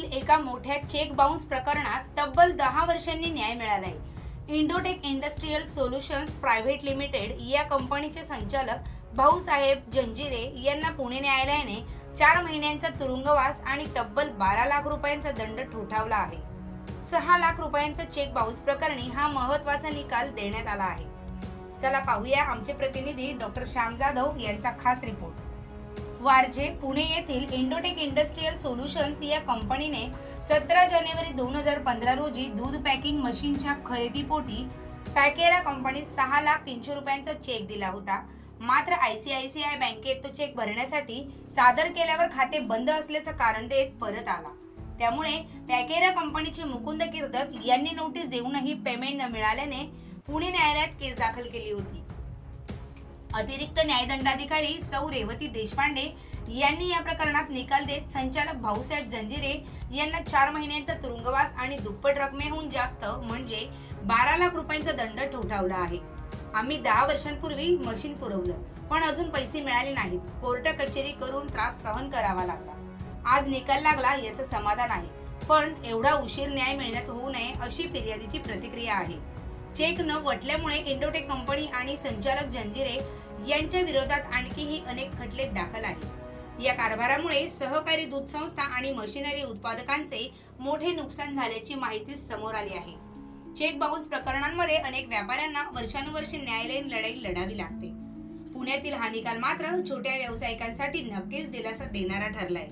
पुण्यातील एका मोठ्या चेक बाउन्स प्रकरणात तब्बल दहा वर्षांनी न्याय मिळालाय. Indotech industrial solutions private limited या कंपनीचे संचालक भाऊसाहेब जंजिरे यांना पुणे न्यायालयाने चार महिन्यांचा तुरुंगवास आणि तब्बल बारा लाख रुपयांचा दंड ठोठावला आहे. सहा लाख रुपयांचा चेक बाउन्स प्रकरणी हा महत्त्वाचा निकाल देण्यात आला आहे. चला पाहूया आमचे प्रतिनिधी डॉक्टर श्याम जाधव यांचा खास रिपोर्ट. वारजे पुणे येथील इंडोटेक इंडस्ट्रीयल सोल्युशन्स या कंपनीने सतरा जानेवारी दोन हजार पंधरा रोजी दूध पॅकिंग मशीनच्या खरेदीपोटी पॅकेरा कंपनीस सहा लाख तीनशे रुपयांचा चेक दिला होता. मात्र I C I C I बँकेत तो चेक भरण्यासाठी सादर केल्यावर खाते बंद असल्याचं कारण देत परत आला. त्यामुळे पॅकेरा कंपनीचे मुकुंद किर्दत यांनी नोटीस देऊनही पेमेंट न मिळाल्याने पुणे न्यायालयात केस दाखल केली होती. अतिरिक्त न्यायदंडाधिकारी सौ रेवती देशपांडे यांनी या प्रकरणात निकाल देत संचालक भाऊसाहेब जंजिरे यांना चार महिन्यांचा तुरुंगवास आणि दुप्पट रकमेहून जास्त म्हणजे बारा लाख रुपयांचा दंड ठोठावला आहे. आम्ही दहा वर्षांपूर्वी मशीन पुरवलं पण अजून पैसे मिळाले नाहीत. कोर्ट कचेरी करून त्रास सहन करावा लागला. आज निकाल लागला याचं समाधान आहे पण एवढा उशीर न्याय मिळण्यात होऊ नये अशी फिर्यादीची प्रतिक्रिया आहे. चेक न वटल्यामुळे इंडोटेक कंपनी आणि संचालक जंजिरे यांच्या विरोधात आणखीही अनेक खटले दाखल आहेत. या कारभारामुळे सहकारी दूध संस्था आणि मशिनरी उत्पादकांचे मोठे नुकसान झाल्याची माहिती समोर आली आहे. चेक बाउन्स प्रकरणांमध्ये अनेक व्यापाऱ्यांना वर्षानुवर्षे न्यायालयीन लढाई लढावी लागते. पुण्यातील हा निकाल मात्र छोट्या व्यावसायिकांसाठी नक्कीच दिलासा देणारा ठरलाय.